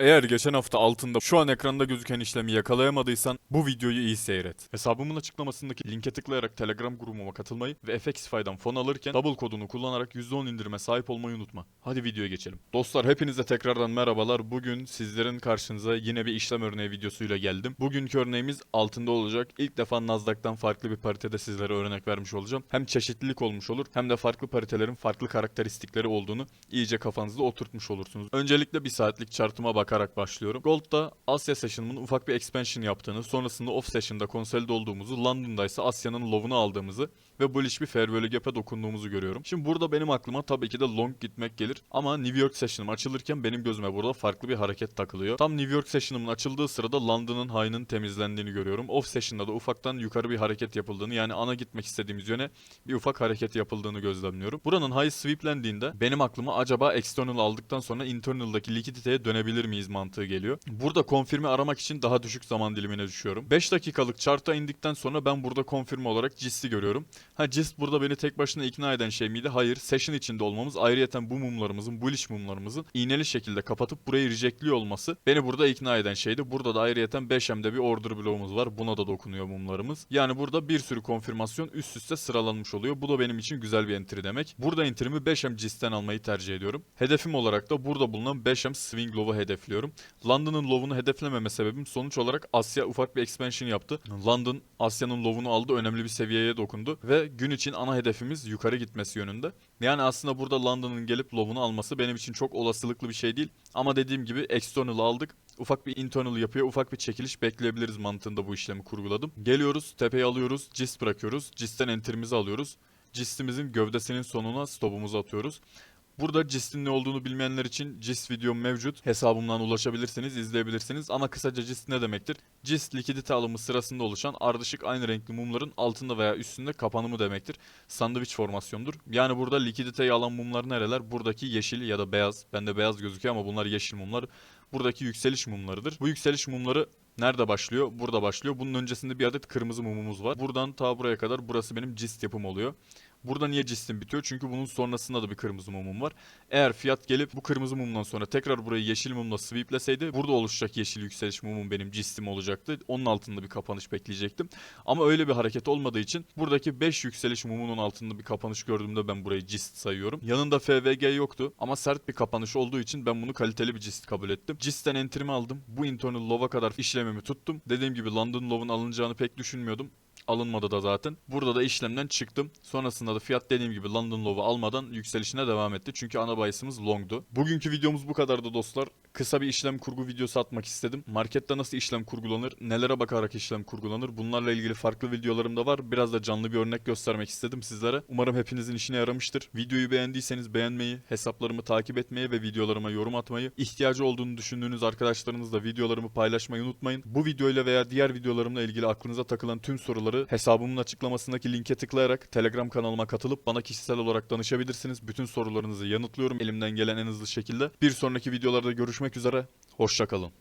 Eğer geçen hafta altında şu an ekranda gözüken işlemi yakalayamadıysan bu videoyu iyi seyret. Hesabımın açıklamasındaki linke tıklayarak Telegram grubuma katılmayı ve FXFI'den fon alırken double kodunu kullanarak %10 indirime sahip olmayı unutma. Hadi videoya geçelim. Dostlar hepinize tekrardan merhabalar. Bugün sizlerin karşınıza yine bir işlem örneği videosuyla geldim. Bugünkü örneğimiz altında olacak. İlk defa Nasdaq'tan farklı bir paritede sizlere örnek vermiş olacağım. Hem çeşitlilik olmuş olur hem de farklı paritelerin farklı karakteristikleri olduğunu iyice kafanızda oturtmuş olursunuz. Öncelikle bir saatlik chartıma bakarak başlıyorum. Gold'da Asya Session'ın ufak bir expansion yaptığını, sonrasında Off Session'da konsolide olduğumuzu, London'da ise Asya'nın lovunu aldığımızı ve bullish bir fair value gap'e dokunduğumuzu görüyorum. Şimdi burada benim aklıma tabii ki de long gitmek gelir ama New York Session'ım açılırken benim gözüme burada farklı bir hareket takılıyor. Tam New York Session'ımın açıldığı sırada London'ın high'ının temizlendiğini görüyorum. Off Session'da da ufaktan yukarı bir hareket yapıldığını yani ana gitmek istediğimiz yöne bir ufak hareket yapıldığını gözlemliyorum. Buranın high sweeplendiğinde benim aklıma acaba external aldıktan sonra internal'daki likiditeye dönebilir miyiz mantığı geliyor. Burada konfirmi aramak için daha düşük zaman dilimine düşüyorum. 5 dakikalık chart'a indikten sonra ben burada konfirme olarak GIST'i görüyorum. Ha GIST burada beni tek başına ikna eden şey miydi? Hayır. Session içinde olmamız ayrıyeten bu mumlarımızın, bullish mumlarımızın iğneli şekilde kapatıp burayı rejectliyor olması beni burada ikna eden şeydi. Burada da ayrıyeten 5M'de bir order bloğumuz var. Buna da dokunuyor mumlarımız. Yani burada bir sürü konfirmasyon üst üste sıralanmış oluyor. Bu da benim için güzel bir entry demek. Burada entry'mi 5M GIST'ten almayı tercih ediyorum. Hedefim olarak da burada bulunan 5M swing low'u hedefliyorum. London'ın low'unu hedeflememe sebebim sonuç olarak Asya ufak bir expansion yaptı. London Asya'nın low'unu aldı, önemli bir seviyeye dokundu ve gün için ana hedefimiz yukarı gitmesi yönünde. Yani aslında burada London'ın gelip low'unu alması benim için çok olasılıklı bir şey değil. Ama dediğim gibi external aldık. Ufak bir internal yapıyor, ufak bir çekiliş bekleyebiliriz mantığında bu işlemi kurguladım. Geliyoruz, tepeyi alıyoruz, GIST bırakıyoruz. GIST'ten enter'imizi alıyoruz. GIST'imizin gövdesinin sonuna stopumuzu atıyoruz. Burada GIST'in ne olduğunu bilmeyenler için GIST videom mevcut. Hesabımdan ulaşabilirsiniz, izleyebilirsiniz. Ama kısaca GIST ne demektir? GIST likidite alımı sırasında oluşan ardışık aynı renkli mumların altında veya üstünde kapanımı demektir. Sandviç formasyondur. Yani burada likiditeyi alan mumlar nereler? Buradaki yeşil ya da beyaz. Bende beyaz gözüküyor ama bunlar yeşil mumlar. Buradaki yükseliş mumlarıdır. Bu yükseliş mumları Nerede başlıyor? Burada başlıyor. Bunun öncesinde bir adet kırmızı mumumuz var. Buradan ta buraya kadar burası benim cist yapım oluyor. Burada niye cistim bitiyor? Çünkü bunun sonrasında da bir kırmızı mumum var. Eğer fiyat gelip bu kırmızı mumdan sonra tekrar burayı yeşil mumla sweepleseydi burada oluşacak yeşil yükseliş mumum benim cistim olacaktı. Onun altında bir kapanış bekleyecektim. Ama öyle bir hareket olmadığı için buradaki 5 yükseliş mumunun altında bir kapanış gördüğümde ben burayı cist sayıyorum. Yanında FVG yoktu ama sert bir kapanış olduğu için ben bunu kaliteli bir cist kabul ettim. Cist'ten enter'imi aldım. Bu internal low'a kadar işlemimi tuttum. Dediğim gibi London low'un alınacağını pek düşünmüyordum. Alınmadı da zaten. Burada da işlemden çıktım. Sonrasında da fiyat dediğim gibi London Low'u almadan yükselişine devam etti. Çünkü ana bahisimiz long'du. Bugünkü videomuz bu kadardı dostlar. Kısa bir işlem kurgu videosu atmak istedim. Markette nasıl işlem kurgulanır, nelere bakarak işlem kurgulanır bunlarla ilgili farklı videolarım da var. Biraz da canlı bir örnek göstermek istedim sizlere. Umarım hepinizin işine yaramıştır. Videoyu beğendiyseniz beğenmeyi, hesaplarımı takip etmeyi ve videolarıma yorum atmayı, ihtiyacı olduğunu düşündüğünüz arkadaşlarınızla videolarımı paylaşmayı unutmayın. Bu videoyla veya diğer videolarımla ilgili aklınıza takılan tüm soruları hesabımın açıklamasındaki linke tıklayarak Telegram kanalıma katılıp bana kişisel olarak danışabilirsiniz. Bütün sorularınızı yanıtlıyorum elimden gelen en hızlı şekilde. Bir sonraki videolarda görüşmek üzere. Hoşçakalın.